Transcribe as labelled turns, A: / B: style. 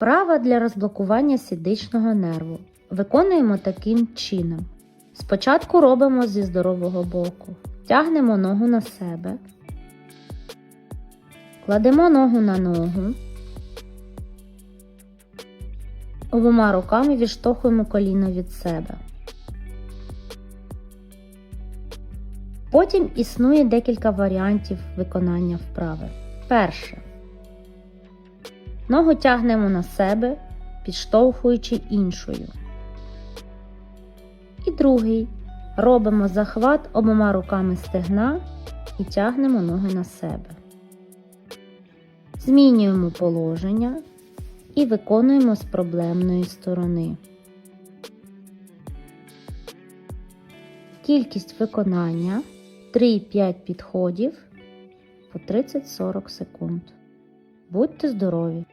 A: Вправа для розблокування сідичного нерву. Виконуємо таким чином. Спочатку робимо зі здорового боку. Тягнемо ногу на себе. Кладемо ногу на ногу. Обома руками відштовхуємо коліно від себе. Потім існує декілька варіантів виконання вправи. Перше. Ногу тягнемо на себе, підштовхуючи іншою. І другий. Робимо захват обома руками стегна і тягнемо ноги на себе. Змінюємо положення і виконуємо з проблемної сторони. Кількість виконання 3-5 підходів по 30-40 секунд. Будьте здорові!